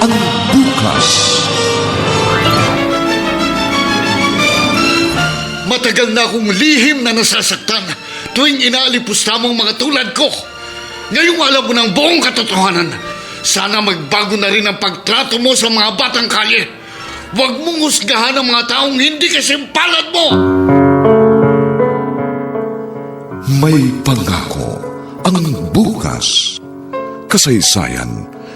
ang bukas. Matagal na akong lihim na nasasaktan tuwing inaalipusta mong mga tulad ko. Ngayong alam mo ng buong katotohanan, sana magbago na rin ang pagtrato mo sa mga batang kalye. Huwag mong husgahan ang mga taong hindi kasimpalad mo! May pangako ang bukas. Kasaysayan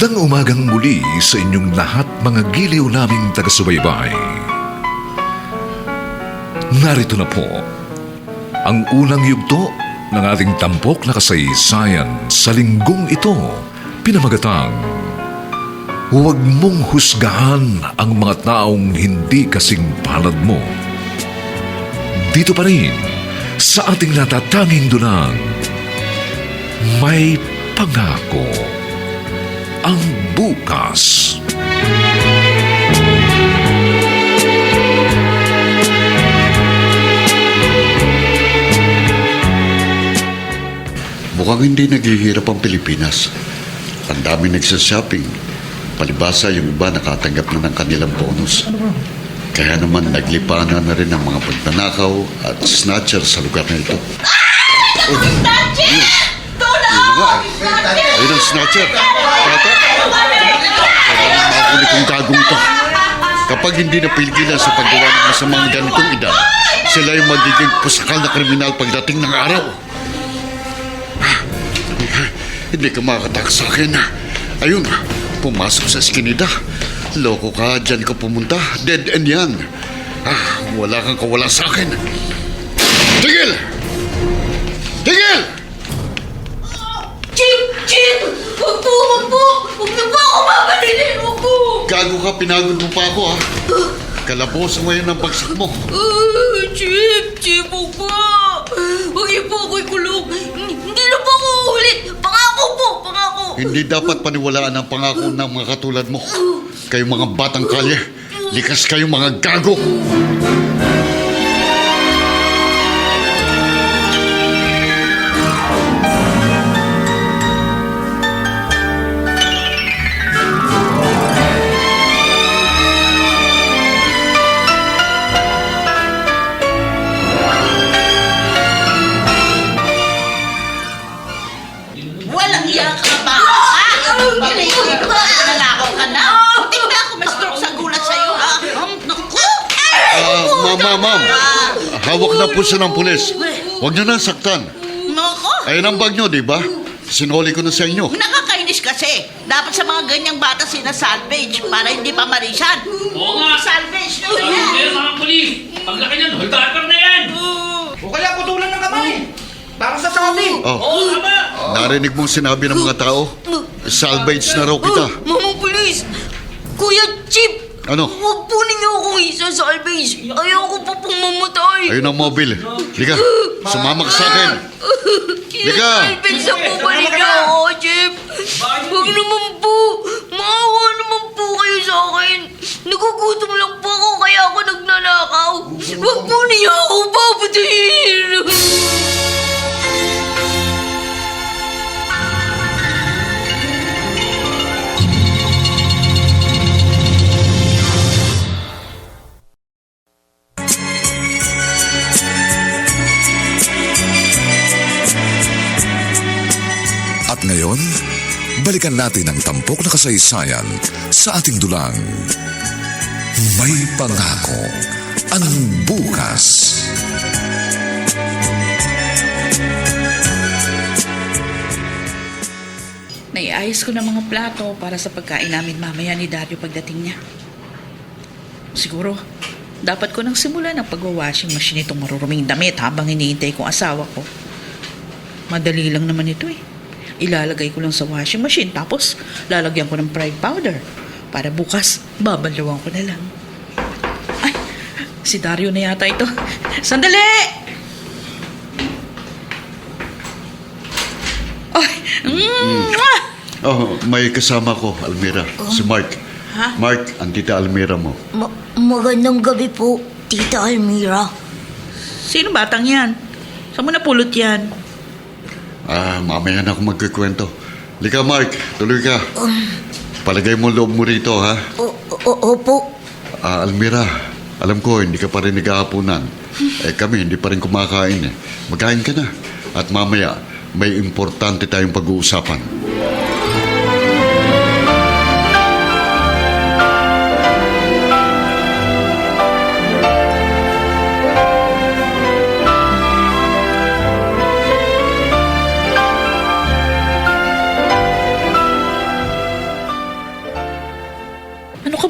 Magandang umagang muli sa inyong lahat mga giliw naming taga-subaybay. Narito na po ang unang yugto ng ating tampok na kasaysayan sa linggong ito, pinamagatang Huwag mong husgahan ang mga taong hindi kasing palad mo. Dito pa rin sa ating natatanging dunang, may pangako ang bukas. Mukhang hindi naghihirap ang Pilipinas. Ang dami nagsashopping. Palibasa yung iba nakatanggap na ng kanilang bonus. Kaya naman naglipana na rin ang mga pagnanakaw at snatcher sa lugar na ito. Snatcher! Tulong! Yun na nga. Ayun snatcher. Tata, makulit kong gagong to. Kapag hindi napigilan sa paggawa ng masamang ganitong edad, sila yung magiging pusakal na kriminal pagdating ng araw. Hindi ka makakatak sa akin. Ayun, pumasok sa eskinita. Loko ka, dyan ka pumunta. Dead end yan. Ah, wala kang kawala sa akin. Tigil! Chip! Huwag po! Huwag po! Huwag niyo po ako mabalilin! Huwag po! Gago ka, pinagod mo pa ako, ha? Kalabos mo ngayon ang bagsak mo. Ah, Chip! Chip! Huwag po! Huwag niyo po ako ikulong! Hindi na po ako ulit! Pangako po! Pangako! Hindi dapat paniwalaan ang pangako ng mga katulad mo. Kayong mga batang kalye, likas kayong mga gago. Ma'am, ma'am, ma'am. Hawak na po siya ng pulis. Huwag niyo na saktan. Nako! Ayun ang bag niyo, di ba? Sinuli ko na sa inyo. Nakakainis pulis kasi. Dapat sa mga ganyang bata sinasalvage para hindi pa marisan. Oo nga. Salvage na Sabi yan. ko kayo mga polis, paglaki niyan, holdaper na yan! O kaya putulan ng kamay. Para sa sabi. Oh, Oo, tama! narinig mong sinabi ng mga tao? Salvage na raw kita. Oh, Mama Police! Kuya Chip! Ano? Huwag po ninyo akong isa-salvage. Ayaw ko pa pong mamatay. Ayun ang mobile. Liga, sumama ka sa akin. Liga! Salvage na po ba ninyo ako, Chip? Huwag naman po. Maawa naman po kayo sa akin. Nagugutom lang po ako kaya ako nagnanakaw. Huwag po niyo ako papatayin. Balikan natin ang tampok na kasaysayan sa ating dulang. May pangako ang bukas. Naiayos ko ng mga plato para sa pagkain namin mamaya ni Dario pagdating niya. Siguro, dapat ko nang simulan ang pagwa-washing machine itong maruruming damit habang iniintay kong asawa ko. Madali lang naman ito eh. Ilalagay ko lang sa washing machine tapos lalagyan ko ng pride powder para bukas babalawan ko na lang. Ay, si Dario na yata ito. Sandali! Ay, mm! Oh, may kasama ko, Almira. Si Mark. Ha? Mark, ang tita Almira mo. Ma- magandang gabi po, Tita Almira. Sino batang yan? Saan mo napulot yan? Ah, mamaya na ako magkikwento. Liga, Mark. Tuloy ka. Palagay mo loob mo rito, ha? O- o- opo. Ah, Almira, alam ko, hindi ka pa rin naghahaponan. eh kami, hindi pa rin kumakain eh. Magkain ka na. At mamaya, may importante tayong pag-uusapan.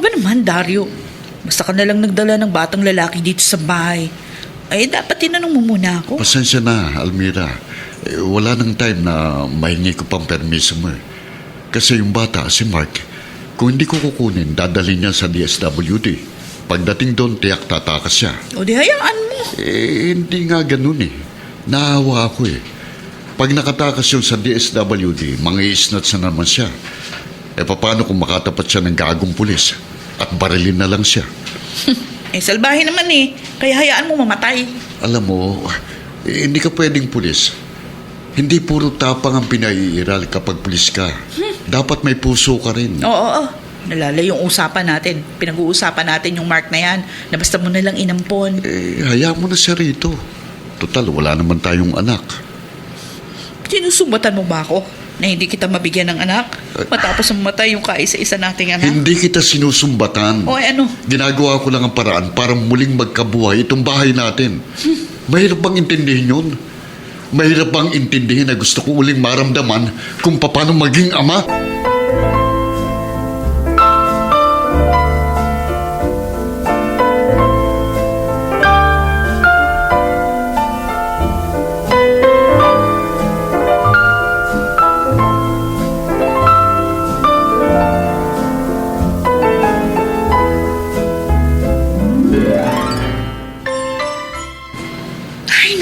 Ka ba naman, Dario? Basta ka nalang nagdala ng batang lalaki dito sa bahay. Ay, dapat tinanong mo muna ako. Pasensya na, Almira. Eh, wala nang time na mahingi ko pang permiso mo eh. Kasi yung bata, si Mark, kung hindi ko kukunin, dadali niya sa DSWD. Pagdating doon, tiyak tatakas siya. O di hayaan mo. Eh, hindi nga ganun eh. Naawa ako eh. Pag nakatakas yun sa DSWD, mga isnats na naman siya. Eh, paano kung makatapat siya ng gagong pulis? At barilin na lang siya. Eh, salbahe naman eh. Kaya hayaan mo mamatay. Alam mo, eh, hindi ka pwedeng pulis. Hindi puro tapang ang pinaiiral kapag pulis ka. Dapat may puso ka rin. Oo, oo. Nalala yung usapan natin. Pinag-uusapan natin yung mark na yan. Na basta mo nalang inampon. Eh, hayaan mo na siya rito. Total, wala naman tayong anak. Sinusumbatan mo ba ako? Na hindi kita mabigyan ng anak? Matapos mamatay yung kaisa-isa nating anak? Hindi kita sinusumbatan. O eh, ano? Ginagawa ko lang ang paraan para muling magkabuhay itong bahay natin. Mahirap bang intindihin yun? Mahirap bang intindihin na gusto ko uling maramdaman kung paano maging ama?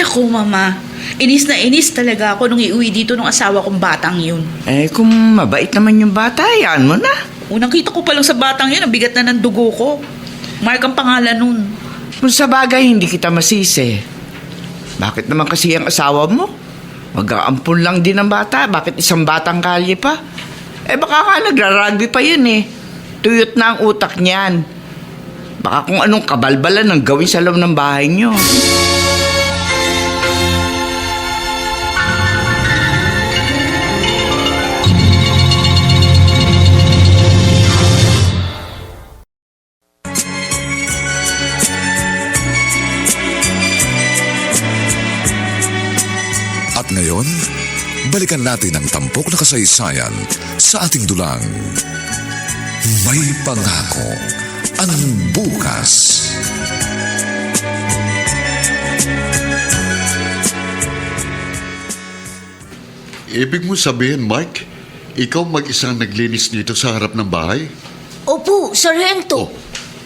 Naku, mama. Inis na inis talaga ako nung iuwi dito ng asawa kong batang yun. Eh, kung mabait naman yung bata, yan mo na. Unang kita ko pa lang sa batang yun, ang bigat na ng dugo ko. Mark ang pangalan nun. Kung sa bagay, hindi kita masisi. Bakit naman kasi ang asawa mo? Mag-aampun lang din ang bata. Bakit isang batang kalye pa? Eh, baka nga nagra-rugby pa yun eh. Tuyot na ang utak niyan. Baka kung anong kabalbalan ang gawin sa loob ng bahay niyo. Balikan natin ang tampok na kasaysayan sa ating dulang. May pangako ang bukas. Ibig mo sabihin, Mike, ikaw mag-isang naglinis dito sa harap ng bahay? Opo, Sargento.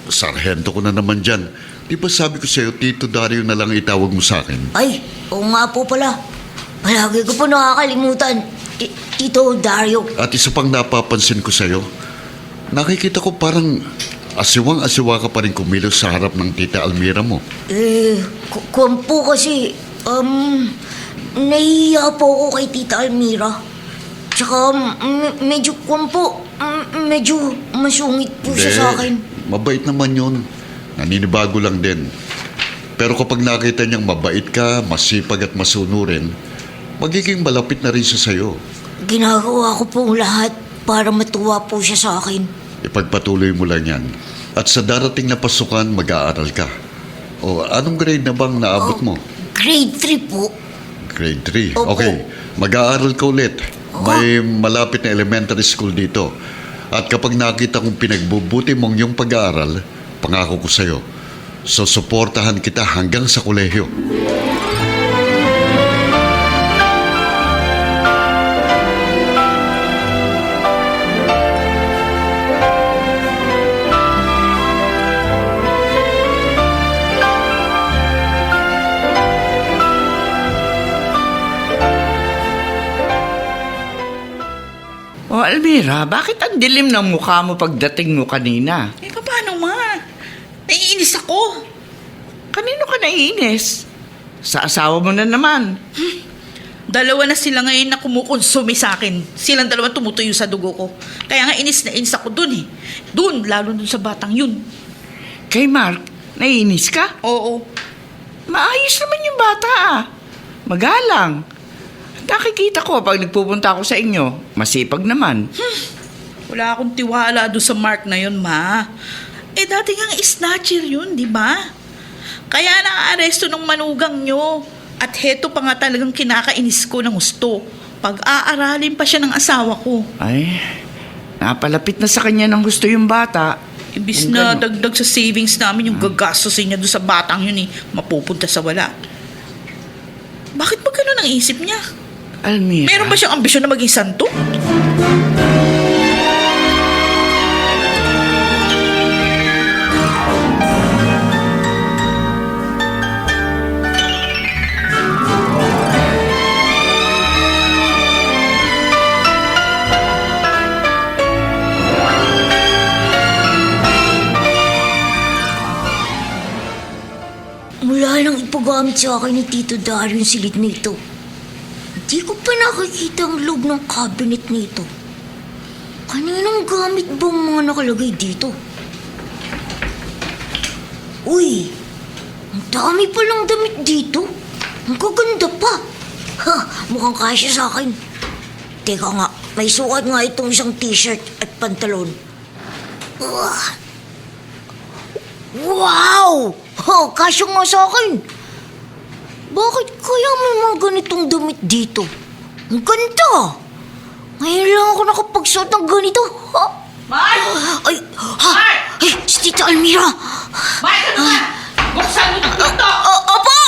Oh, sarhento ko na naman dyan. Di ba sabi ko sa'yo, Tito Dario na lang itawag mo sa akin? Ay, oo nga po pala. Palagi ko po nakakalimutan. Ti- Tito Dario. At isa pang napapansin ko sa'yo, nakikita ko parang asiwang-asiwa ka pa rin kumilos sa harap ng Tita Almira mo. Eh, ku- kuwan po kasi, um, nahihiya po ako kay Tita Almira. Tsaka, m- medyo kuwan po, m- medyo masungit po siya sa akin. mabait naman yun. Naninibago lang din. Pero kapag nakita niyang mabait ka, masipag at masunurin, magiging malapit na rin siya sa'yo. Ginagawa ko po lahat para matuwa po siya sa akin. Ipagpatuloy mo lang yan. At sa darating na pasukan, mag-aaral ka. O anong grade na bang naabot mo? Grade 3 po. Grade 3. Opo. Okay, mag-aaral ka ulit. May malapit na elementary school dito. At kapag nakita kong pinagbubuti mong yung pag-aaral, pangako ko sa'yo, susuportahan kita hanggang sa kolehiyo. Almira, bakit ang dilim ng mukha mo pagdating mo kanina? Eh, paano ma? Naiinis ako. Kanino ka naiinis? Sa asawa mo na naman. Dalawa na sila ngayon na kumukonsumi sa akin. Silang dalawa tumutuyo sa dugo ko. Kaya nga inis na inis ako dun eh. Dun, lalo dun sa batang yun. Kay Mark, naiinis ka? Oo. Maayos naman yung bata ah. Magalang. Nakikita ko pag nagpupunta ako sa inyo, masipag naman. Wala akong tiwala doon sa Mark na yun, ma. Eh, dati nga snatcher yun, di ba? Kaya na-aresto ng manugang nyo. At heto pa nga talagang kinakainis ko ng gusto. Pag-aaralin pa siya ng asawa ko. Ay, napalapit na sa kanya ng gusto yung bata. Imbis Kung na gano- dagdag sa savings namin yung gagastusin niya doon sa batang yun eh, mapupunta sa wala. Bakit ba ganun ang isip niya? Almira. Meron ba siyang ambisyon na maging santo? Mula nang ipagamit sa akin ni Tito Dario yung silid na ito, hindi ko pa nakikita ang loob ng cabinet nito. Kaninong gamit ba ang mga nakalagay dito? Uy, ang dami palang damit dito. Ang gaganda pa. Ha, mukhang kasya sa akin. Teka nga, may sukat nga itong isang t-shirt at pantalon. Uah. Wow! Oh, kasya nga sa akin. Bakit kaya may mga ganitong damit dito? Ang ganda! Ngayon lang ako nakapagsuot ng ganito. Ha? Mark! Ay, ha? Ay, si Tita Almira. Mark, ano ba? Buksan mo ng pinto! Opo!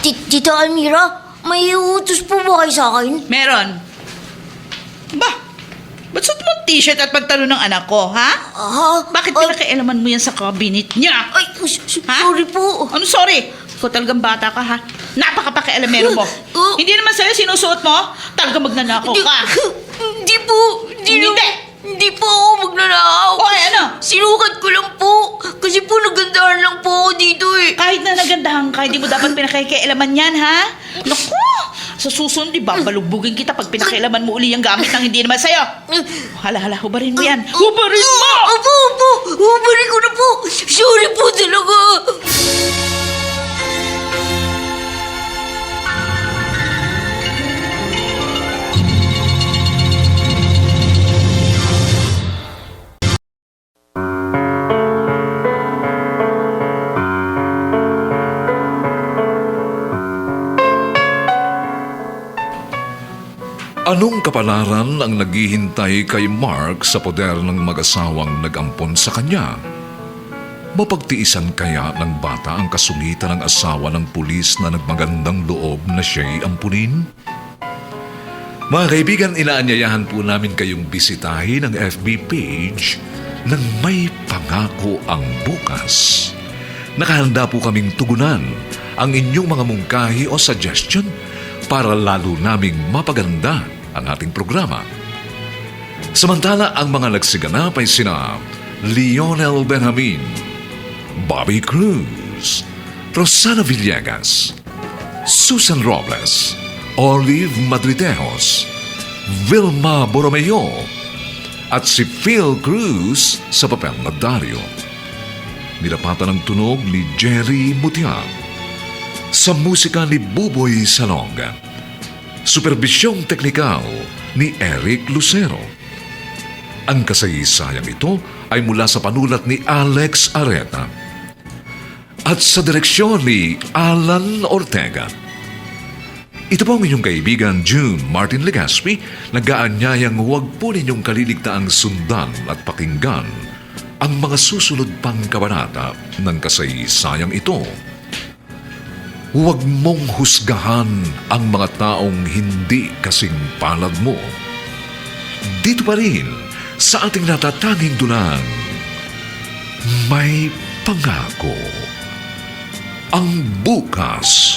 Ti- Tita Almira, may utos po ba kayo sa akin? Meron. Ba, ba't suot mo t-shirt at pantalon ng anak ko, ha? Ah, Bakit ay, pinakailaman mo yan sa cabinet niya? Ay, s- s- Ha? sorry po. Ano sorry? Ikaw talagang bata ka, ha? Napakapakialamero mo. Oh. Hindi naman sa'yo sinusuot mo? Talagang magnanakaw ka. hindi po. Hindi, Hindi. Hindi po ako magnanakaw. O, ay, ano? Sinukat ko lang po. Kasi po nagandahan lang po ako dito eh. Kahit na nagandahan ka, hindi mo dapat pinakikialaman yan, ha? Naku! Sa susunod, di ba, balugbugin kita pag pinakialaman mo uli yung gamit ng hindi naman sa'yo. Hala, hala, hubarin mo yan. Hubarin mo! Opo, opo. Hubarin ko na po. Sorry po talaga. Anong kapalaran ang naghihintay kay Mark sa poder ng mag-asawang nag-ampon sa kanya? Mapagtiisan kaya ng bata ang kasungitan ng asawa ng pulis na nagmagandang loob na siya'y ampunin? Mga kaibigan, inaanyayahan po namin kayong bisitahin ang FB page ng May Pangako ang Bukas. Nakahanda po kaming tugunan ang inyong mga mungkahi o suggestion para lalo naming mapaganda ang ating programa. Samantala, ang mga nagsiganap ay sina Lionel Benjamin, Bobby Cruz, Rosana Villegas, Susan Robles, Olive Madridejos, Vilma Borromeo, at si Phil Cruz sa papel na Dario. Nilapatan ng tunog ni Jerry Mutiang. Sa musika ni Buboy Salonga. Superbisyong teknikal ni Eric Lucero. Ang kasaysayang ito ay mula sa panulat ni Alex Areta at sa direksyon ni Alan Ortega. Ito po ang inyong kaibigan June Martin Legaspi, nag-aanyayang huwag po ninyong kaliligtaang sundan at pakinggan ang mga susunod pang kabanata ng kasaysayang ito. Huwag mong husgahan ang mga taong hindi kasing palad mo. Dito pa rin sa ating natatanging dunang, may pangako. Ang bukas.